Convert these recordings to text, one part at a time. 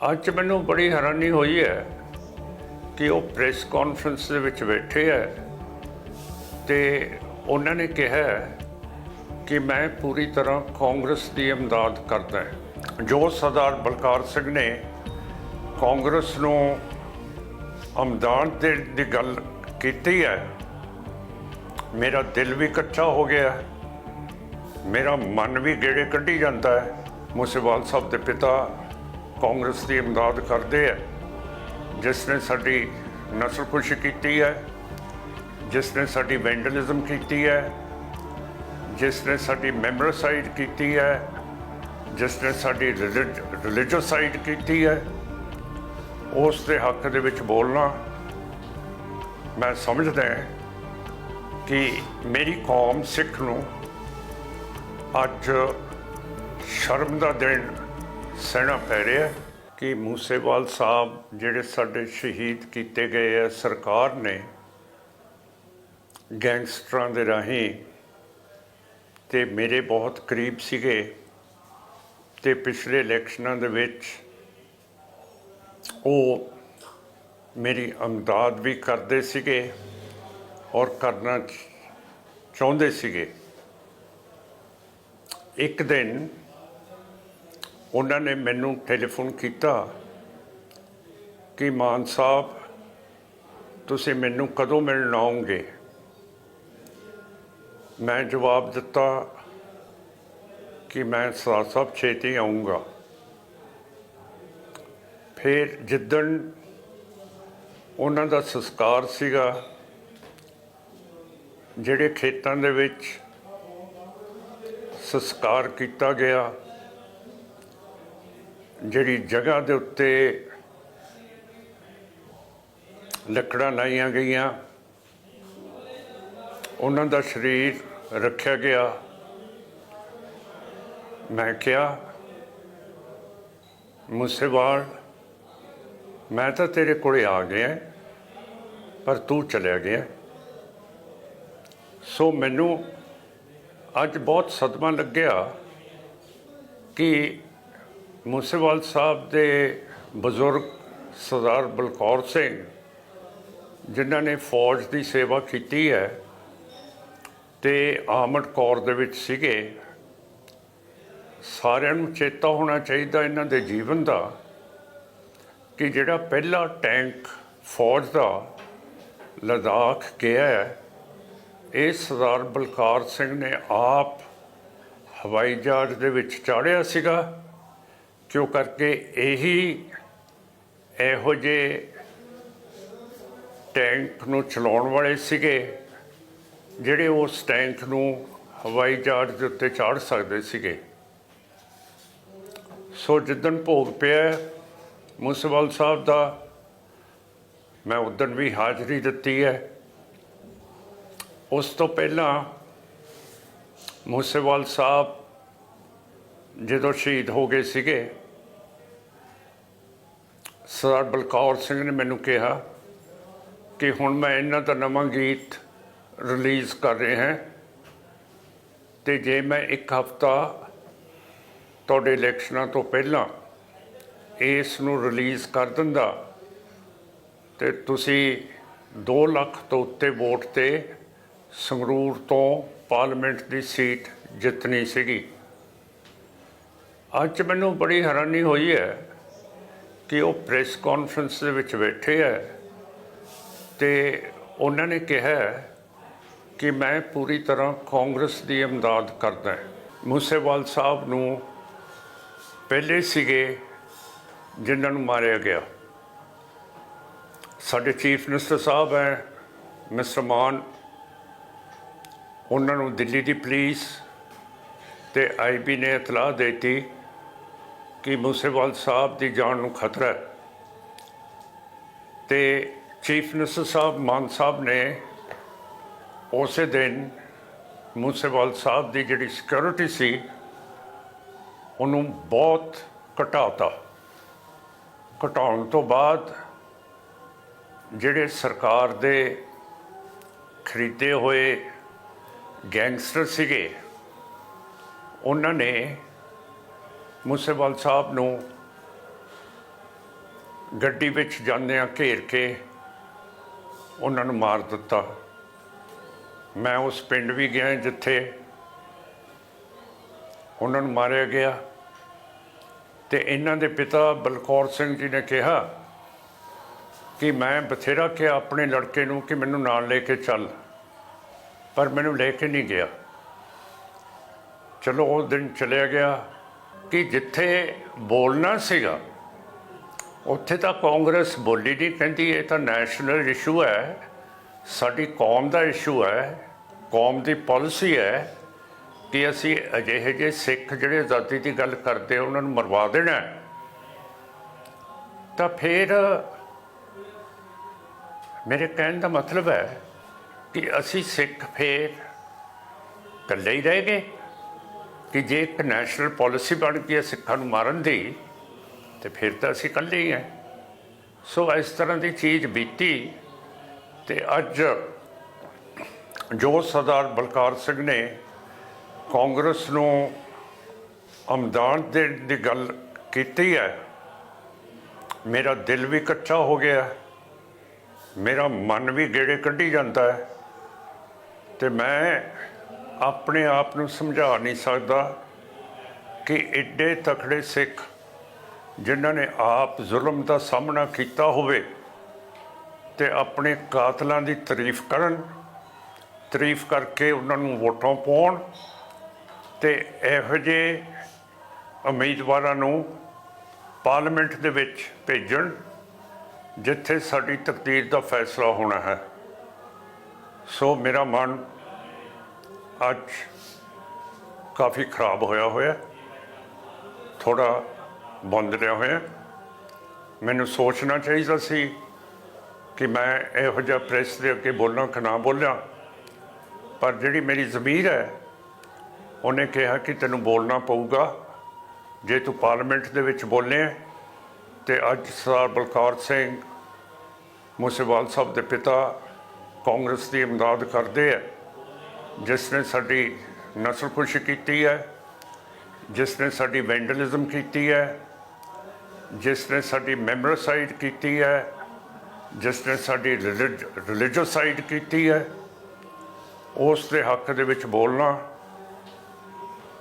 ਅੱਜ ਮੈਨੂੰ ਬੜੀ ਹੈਰਾਨੀ ਹੋਈ ਹੈ ਕਿ ਉਹ ਪ੍ਰੈਸ ਕਾਨਫਰੰਸ ਦੇ ਵਿੱਚ ਬੈਠੇ ਹੈ ਤੇ ਉਹਨਾਂ ਨੇ ਕਿਹਾ ਕਿ ਮੈਂ ਪੂਰੀ ਤਰ੍ਹਾਂ ਕਾਂਗਰਸ ਦੀ ਇਮਦਾਦ ਕਰਦਾ ਹਾਂ। ਜੋ ਸਰਦਾਰ ਬਲਕਾਰ ਸਿੰਘ ਨੇ ਕਾਂਗਰਸ ਨੂੰ ਇਮਦਾਦ ਦੇ ਦੀ ਗੱਲ ਕੀਤੀ ਹੈ, ਮੇਰਾ ਦਿਲ ਵੀ ਇਕੱਠਾ ਹੋ ਗਿਆ ਮੇਰਾ ਮਨ ਵੀ ਗੇੜੇ ਕੱਢੀ ਜਾਂਦਾ ਹੈ। ਮੁਸੇਵਾਲ ਸਾਹਿਬ ਦੇ ਪਿਤਾ ਕਾਂਗਰਸ ਦੀ ਇਮਦਾਦ ਕਰਦੇ ਹੈ ਜਿਸ ਨੇ ਸਾਡੀ ਨਸਲਕੁਸ਼ੀ ਕੀਤੀ ਹੈ, ਜਿਸ ਨੇ ਸਾਡੀ ਵੈਂਡਲਿਜ਼ਮ ਕੀਤੀ ਹੈ, ਜਿਸ ਨੇ ਸਾਡੀ ਮੈਮਰਸਾਈਡ ਕੀਤੀ ਹੈ, ਜਿਸ ਨੇ ਸਾਡੀ ਰਿਲੀਜੀਅਸਾਈਡ ਕੀਤੀ ਹੈ, ਉਸ ਦੇ ਹੱਕ ਦੇ ਵਿੱਚ ਬੋਲਣਾ, ਮੈਂ ਸਮਝਦਾ ਕਿ ਮੇਰੀ ਕੌਮ ਸਿੱਖ ਨੂੰ ਅੱਜ ਸ਼ਰਮ ਦਾ ਦਿਨ ਸਹਿਣਾ ਪੈ ਰਿਹਾ ਕਿ ਮੂਸੇਵਾਲ ਸਾਹਿਬ ਜਿਹੜੇ ਸਾਡੇ ਸ਼ਹੀਦ ਕੀਤੇ ਗਏ ਆ, ਸਰਕਾਰ ਨੇ ਗੈਂਗਸਟਰਾਂ ਦੇ ਰਾਹੀਂ ਤੇ ਮੇਰੇ ਬਹੁਤ ਕਰੀਬ ਸੀਗੇ ਤੇ ਪਿਛਲੇ ਇਲੈਕਸ਼ਨਾਂ ਦੇ ਵਿੱਚ ਉਹ ਮੇਰੀ ਅਮਦਾਦ ਵੀ ਕਰਦੇ ਸੀਗੇ ਔਰ ਕਰਨਾ ਚਾਹੁੰਦੇ ਸੀਗੇ। ਇੱਕ ਦਿਨ ਉਹਨਾਂ ਨੇ ਮੈਨੂੰ ਟੈਲੀਫੋਨ ਕੀਤਾ ਕਿ ਮਾਨ ਸਾਹਿਬ, ਤੁਸੀਂ ਮੈਨੂੰ ਕਦੋਂ ਮਿਲਣ ਆਉਂਗੇ ਮੈਂ ਜਵਾਬ ਦਿੱਤਾ ਕਿ ਮੈਂ ਸਰ ਸਾਹਿਬ ਛੇਤੀ ਆਉਂਗਾ ਫਿਰ ਜਿੱਦਣ ਉਹਨਾਂ ਦਾ ਸੰਸਕਾਰ ਸੀਗਾ, ਜਿਹੜੇ ਖੇਤਾਂ ਦੇ ਵਿੱਚ ਸੰਸਕਾਰ ਕੀਤਾ ਗਿਆ ਜਿਹੜੀ ਜਗ੍ਹਾ ਦੇ ਉੱਤੇ ਲੱਕੜਾਂ ਲਾਈਆਂ ਗਈਆਂ, ਉਹਨਾਂ ਦਾ ਸਰੀਰ ਰੱਖਿਆ ਗਿਆ। ਮੈਂ ਕਿਹਾ, ਮੁਸੇਵਾਲ, ਮੈਂ ਤਾਂ ਤੇਰੇ ਕੋਲੇ ਆ ਗਿਆ, ਪਰ ਤੂੰ ਚਲਿਆ ਗਿਆ। ਸੋ ਮੈਨੂੰ ਅੱਜ ਬਹੁਤ ਸਦਮਾ ਲੱਗਿਆ ਕਿ ਮੂਸੇਵਾਲ ਸਾਹਿਬ ਦੇ ਬਜ਼ੁਰਗ ਸਰਦਾਰ ਬਲਕੌਰ ਸਿੰਘ, ਜਿਨ੍ਹਾਂ ਨੇ ਫੌਜ ਦੀ ਸੇਵਾ ਕੀਤੀ ਹੈ ਤੇ ਆਮਦ ਕੌਰ ਦੇ ਵਿੱਚ ਸੀਗੇ, ਸਾਰਿਆਂ ਨੂੰ ਚੇਤਾ ਹੋਣਾ ਚਾਹੀਦਾ ਇਹਨਾਂ ਦੇ ਜੀਵਨ ਦਾ ਕਿ ਜਿਹੜਾ ਪਹਿਲਾ ਟੈਂਕ ਫੌਜ ਦਾ ਲਦਾਖ ਗਿਆ ਹੈ, ਇਹ ਸਰਦਾਰ ਬਲਕਾਰ ਸਿੰਘ ਨੇ ਆਪ ਹਵਾਈ ਜਹਾਜ਼ ਦੇ ਵਿੱਚ ਚਾੜਿਆ ਸੀਗਾ। ਕਿਉਂ ਕਰਕੇ ਇਹੀ ਇਹੋ ਜਿਹੇ ਟੈਂਕ ਨੂੰ ਚਲਾਉਣ ਵਾਲੇ ਸੀਗੇ, ਜਿਹੜੇ ਉਸ ਟੈਂਕ ਨੂੰ ਹਵਾਈ ਜਹਾਜ਼ ਦੇ ਉੱਤੇ ਚਾੜ ਸਕਦੇ ਸੀਗੇ। ਸੋ ਜਿੱਦਣ ਭੋਗ ਪਿਆ ਮੁਸੇਵਾਲ ਸਾਹਿਬ ਦਾ, ਮੈਂ ਉਦੋਂ ਵੀ ਹਾਜ਼ਰੀ ਦਿੱਤੀ ਹੈ। ਉਸ ਤੋਂ ਪਹਿਲਾਂ ਮੂਸੇਵਾਲ ਸਾਹਿਬ ਜਦੋਂ ਸ਼ਹੀਦ ਹੋ ਗਏ ਸੀਗੇ ਸਰਦਾਰ ਬਲਕੌਰ ਸਿੰਘ ਨੇ ਮੈਨੂੰ ਕਿਹਾ ਕਿ ਹੁਣ ਮੈਂ ਇਹਨਾਂ ਦਾ ਨਵਾਂ ਗੀਤ ਰਿਲੀਜ਼ ਕਰ ਰਿਹਾ ਹਾਂ ਤੇ ਜੇ ਮੈਂ ਇੱਕ ਹਫਤਾ ਤੁਹਾਡੇ ਇਲੈਕਸ਼ਨਾਂ ਤੋਂ ਪਹਿਲਾਂ ਇਸ ਨੂੰ ਰਿਲੀਜ਼ ਕਰ ਦਿੰਦਾ ਤੇ ਤੁਸੀਂ 2 ਲੱਖ ਤੋਂ ਉੱਤੇ ਵੋਟ ਤੇ ਸੰਗਰੂਰ ਤੋਂ ਪਾਰਲੀਮੈਂਟ ਦੀ ਸੀਟ ਜਿੱਤਣੀ ਸੀਗੀ। ਅੱਜ ਮੈਨੂੰ ਬੜੀ ਹੈਰਾਨੀ ਹੋਈ ਹੈ ਕਿ ਉਹ ਪ੍ਰੈਸ ਕਾਨਫਰੰਸ ਦੇ ਵਿੱਚ ਬੈਠੇ ਹੈ ਤੇ ਉਹਨਾਂ ਨੇ ਕਿਹਾ ਕਿ ਮੈਂ ਪੂਰੀ ਤਰ੍ਹਾਂ ਕਾਂਗਰਸ ਦੀ ਇਮਦਾਦ ਕਰਦਾ ਮੂਸੇਵਾਲ ਸਾਹਿਬ ਨੂੰ ਪਹਿਲੇ ਸੀਗੇ ਜਿਨ੍ਹਾਂ ਨੂੰ ਮਾਰਿਆ ਗਿਆ। ਸਾਡੇ ਚੀਫ ਮਿਨਿਸਟਰ ਸਾਹਿਬ ਹੈ, ਮਿਸਟਰ ਮਾਨ। ਉਹਨਾਂ ਨੂੰ ਦਿੱਲੀ ਦੀ ਪੁਲਿਸ ਤੇ ਆਈਬੀ ਨੇ ਇਤਲਾਹ ਦਿੱਤੀ ਕਿ ਮੂਸੇਵਾਲ ਸਾਹਿਬ ਦੀ ਜਾਨ ਨੂੰ ਖਤਰਾ ਹੈ। ਤੇ ਚੀਫ ਮਿਨਿਸਟਰ ਸਾਹਿਬ ਮਾਨ ਸਾਹਿਬ ਨੇ ਉਸੇ ਦਿਨ ਮੂਸੇਵਾਲ ਸਾਹਿਬ ਦੀ ਜਿਹੜੀ ਸਿਕਿਉਰਿਟੀ ਸੀ, ਉਹਨੂੰ ਬਹੁਤ ਘਟਾਤਾ। ਘਟਾਉਣ ਤੋਂ ਬਾਅਦ ਜਿਹੜੇ ਸਰਕਾਰ ਦੇ ਖਰੀਦੇ ਹੋਏ ਗੈਂਗਸਟਰ ਸੀਗੇ, ਉਹਨਾਂ ਨੇ ਮੂਸੇਵਾਲ ਸਾਹਿਬ ਨੂੰ ਗੱਡੀ ਵਿੱਚ ਜਾਂਦਿਆਂ ਘੇਰ ਕੇ ਉਹਨਾਂ ਨੂੰ ਮਾਰ ਦਿੱਤਾ। ਮੈਂ ਉਸ ਪਿੰਡ ਵੀ ਗਿਆ ਜਿੱਥੇ ਉਹਨਾਂ ਨੂੰ ਮਾਰਿਆ ਗਿਆ। ਤੇ ਇਹਨਾਂ ਦੇ ਪਿਤਾ ਬਲਕੌਰ ਸਿੰਘ ਜੀ ਨੇ ਕਿਹਾ ਕਿ ਮੈਂ ਬਥੇਰਾ ਕਿਹਾ ਆਪਣੇ ਲੜਕੇ ਨੂੰ ਕਿ ਮੈਨੂੰ ਨਾਲ ਲੈ ਕੇ ਚੱਲ, ਪਰ ਮੈਨੂੰ ਲੈ ਕੇ ਨਹੀਂ ਗਿਆ। ਚਲੋ ਉਹ ਦਿਨ ਚਲਿਆ ਗਿਆ। ਕਿ ਜਿੱਥੇ ਬੋਲਣਾ ਸੀਗਾ, ਉੱਥੇ ਤਾਂ ਕਾਂਗਰਸ ਬੋਲੀ ਨਹੀਂ ਕਹਿੰਦੀ ਇਹ ਤਾਂ ਨੈਸ਼ਨਲ ਇਸ਼ੂ ਹੈ, ਸਾਡੀ ਕੌਮ ਦਾ ਇਸ਼ੂ ਹੈ, ਕੌਮ ਦੀ ਪਾਲਿਸੀ ਹੈ ਕਿ ਅਸੀਂ ਅਜਿਹੇ ਜਿਹੇ ਸਿੱਖ ਜਿਹੜੇ ਆਜ਼ਾਦੀ ਦੀ ਗੱਲ ਕਰਦੇ ਉਹਨਾਂ ਨੂੰ ਮਰਵਾ ਦੇਣਾ ਤਾਂ ਫਿਰ ਮੇਰੇ ਕਹਿਣ ਦਾ ਮਤਲਬ ਹੈ ਕਿ ਅਸੀਂ ਸਿੱਖ ਫੇਰ ਇਕੱਲੇ ਹੀ ਰਹਿ ਗਏ। ਕਿ ਜੇ ਇੱਕ ਨੈਸ਼ਨਲ ਪਾਲਿਸੀ ਬਣ ਗਈ ਹੈ ਸਿੱਖਾਂ ਨੂੰ ਮਾਰਨ ਦੀ, ਤੇ ਫਿਰ ਤਾਂ ਅਸੀਂ ਇਕੱਲੇ ਹੀ ਹਾਂ। ਸੋ ਇਸ ਤਰ੍ਹਾਂ ਦੀ ਚੀਜ਼ ਬੀਤੀ, ਤੇ ਅੱਜ ਜੋ ਸਰਦਾਰ ਬਲਕਾਰ ਸਿੰਘ ਨੇ ਕਾਂਗਰਸ ਨੂੰ ਅਮਦਾਨ ਦੇਣ ਦੀ ਗੱਲ ਕੀਤੀ ਹੈ। ਮੇਰਾ ਦਿਲ ਵੀ ਕੱਚਾ ਹੋ ਗਿਆ, ਮੇਰਾ ਮਨ ਵੀ ਗੇੜੇ ਕੱਢੀ ਜਾਂਦਾ ਹੈ, ਤੇ ਮੈਂ ਆਪਣੇ ਆਪ ਨੂੰ ਸਮਝਾ ਨਹੀਂ ਸਕਦਾ ਕਿ ਐਡੇ ਤਖੜੇ ਸਿੱਖ ਜਿਨ੍ਹਾਂ ਨੇ ਆਪ ਜ਼ੁਲਮ ਦਾ ਸਾਹਮਣਾ ਕੀਤਾ ਹੋਵੇ ਤੇ ਆਪਣੇ ਕਾਤਲਾਂ ਦੀ ਤਾਰੀਫ ਕਰਨ, ਤਾਰੀਫ ਕਰਕੇ ਉਹਨਾਂ ਨੂੰ ਵੋਟਾਂ ਪਾਉਣ ਤੇ ਇਹੋ ਜਿਹੇ ਉਮੀਦਵਾਰਾਂ ਨੂੰ ਪਾਰਲੀਮੈਂਟ ਦੇ ਵਿੱਚ ਭੇਜਣ ਜਿੱਥੇ ਸਾਡੀ ਤਕਦੀਰ ਦਾ ਫੈਸਲਾ ਹੋਣਾ ਹੈ। ਸੋ ਮੇਰਾ ਮਨ ਅੱਜ ਕਾਫੀ ਖਰਾਬ ਹੋਇਆ ਹੋਇਆ। ਥੋੜਾ ਬੰਦ ਰਿਹਾ ਹੋਇਆ। ਮੈਨੂੰ ਸੋਚਣਾ ਚਾਹੀਦਾ ਸੀ ਕਿ ਮੈਂ ਇਹੋ ਜਿਹਾ ਪ੍ਰੈਸ ਦੇ ਅੱਗੇ ਬੋਲਾਂ ਕਿ ਨਾ ਬੋਲਾਂ। ਪਰ ਜਿਹੜੀ ਮੇਰੀ ਜ਼ਮੀਰ ਹੈ, ਉਹਨੇ ਕਿਹਾ ਕਿ ਤੈਨੂੰ ਬੋਲਣਾ ਪਊਗਾ। ਜੇ ਤੂੰ ਪਾਰਲੀਮੈਂਟ ਦੇ ਵਿੱਚ ਬੋਲੇ ਤੇ ਅੱਜ ਸਰਦਾਰ ਬਲਕੌਰ ਸਿੰਘ ਮੂਸੇਵਾਲ ਸਾਹਿਬ ਦੇ ਪਿਤਾ ਕਾਂਗਰਸ ਦੀ ਇਮਦਾਦ ਕਰਦੇ ਹੈ ਜਿਸ ਨੇ ਸਾਡੀ ਨਸਲਕੁਸ਼ੀ ਕੀਤੀ ਹੈ, ਜਿਸ ਨੇ ਸਾਡੀ ਵੈਂਡਲਿਜ਼ਮ ਕੀਤੀ ਹੈ, ਜਿਸ ਨੇ ਸਾਡੀ ਮੈਮੋਰੀਸਾਈਡ ਕੀਤੀ ਹੈ, ਜਿਸ ਨੇ ਸਾਡੀ ਰਿਲੀਜੀਅਸਾਈਡ ਕੀਤੀ ਹੈ, ਉਸ ਦੇ ਹੱਕ ਦੇ ਵਿੱਚ ਬੋਲਣਾ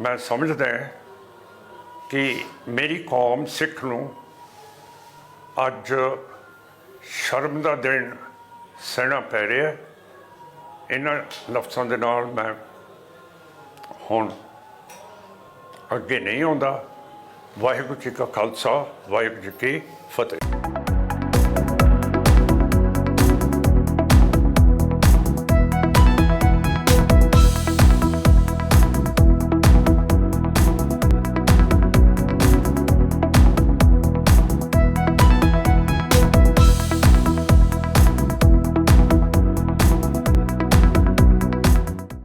ਮੈਂ ਸਮਝਦਾ ਕਿ ਮੇਰੀ ਕੌਮ ਸਿੱਖ ਨੂੰ ਅੱਜ ਸ਼ਰਮ ਦਾ ਦਿਨ ਸਹਿਣਾ ਪੈ ਰਿਹਾ ਹੈ। ਇਹਨਾਂ ਲਫ਼ਜ਼ਾਂ ਦੇ ਨਾਲ ਮੈਂ ਹੁਣ ਅੱਗੇ ਨਹੀਂ ਆਉਂਦਾ। ਵਾਹਿਗੁਰੂ ਜੀ ਕਾ ਖਾਲਸਾ, ਵਾਹਿਗੁਰੂ ਜੀ ਕੀ ਫਤਿਹ।